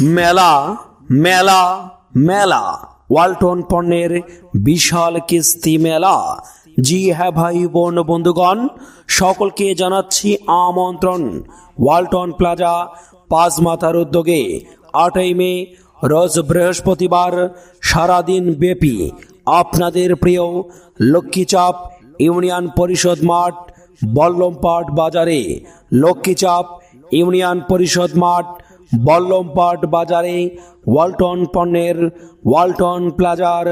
মেলা মেলা মেলা। ওয়ালটন পণ্যের বিশাল কিস্তি মেলা। জি হ্যাঁ ভাই বোন বন্ধুগণ, সকলকে জানাচ্ছি আমন্ত্রণ। ওয়ালটন প্লাজা পাঁচ মাথার উদ্যোগে আটই মে, রোজ বৃহস্পতিবার, সারাদিন ব্যাপী। আপনাদের প্রিয় লক্ষ্মীচাপ ইউনিয়ন পরিষদ মাঠ, বল্লমপাট বাজারে। লক্ষ্মীচাপ ইউনিয়ন পরিষদ মাঠ বল্লমপাট বাজারে ওয়ালটন পণ্যের ওয়ালটন প্লাজার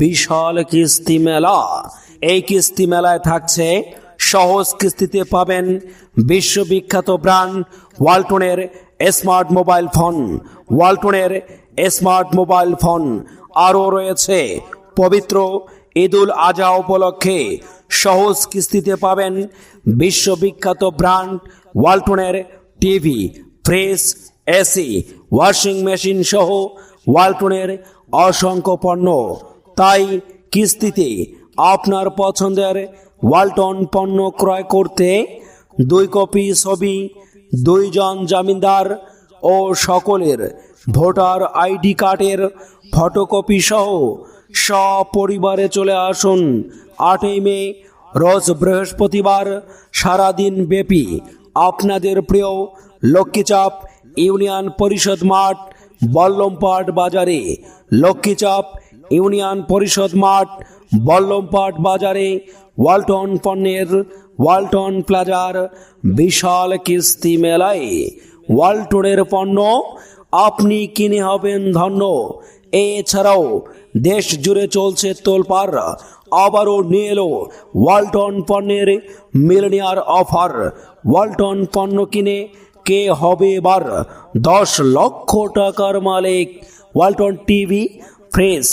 বিশাল কিস্তি মেলা। এই কিস্তি মেলায় থাকছে, সহজ কিস্তিতে পাবেন বিশ্ববিখ্যাত ব্র্যান্ড ওয়ালটনের স্মার্ট মোবাইল ফোন। ওয়ালটনের স্মার্ট মোবাইল ফোন আরও রয়েছে। পবিত্র ঈদুল আজহা উপলক্ষে সহজ কিস্তিতে পাবেন বিশ্ববিখ্যাত brand ওয়ালটনের TV, fridge AC, washing machine সহ ওয়ালটনের অসংখ্য পণ্য। তাই কিস্তিতে আপনার পছন্দের ওয়ালটন পণ্য ক্রয় করতে দুই কপি ছবি, দুইজন জামিনদার ও সকলের ভোটার আইডি কার্ডের ফটোকপি সহ সপরিবারে চলে আসুন আটই মে, রোজ বৃহস্পতিবার সারাদিন ব্যাপী। আপনাদের প্রিয় লক্ষ্মীচাপ ইউনিয়ন পরিষদ মাঠ, বল্লমপাট বাজারে। লক্ষ্মীচাপ, ইউনিয়ন পরিষদ মাঠ, বল্লমপাট বাজারে। ওয়ালটন পণ্যের ওয়ালটন প্লাজার বিশাল কিস্তি মেলায় ওয়ালটনের পণ্য আপনি কিনে হবেন ধন্য। এছাড়াও দেশ জুড়ে চলছে তোলপার আবারও নিয়ে এলো ওয়ালটন পণ্যের মিলনিয়ার অফার। ওয়ালটন পণ্য কিনে কে হবে এবার? দশ লক্ষ টাকার মালিক। Walton TV fridge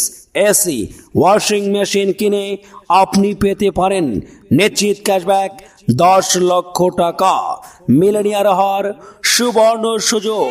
AC, washing machine কিনে আপনি পেতে পারেন। নিশ্চিত ক্যাশব্যাক, দশ লক্ষ টাকা। মিলেনিয়ার হওয়ার সুবর্ণ সুযোগ।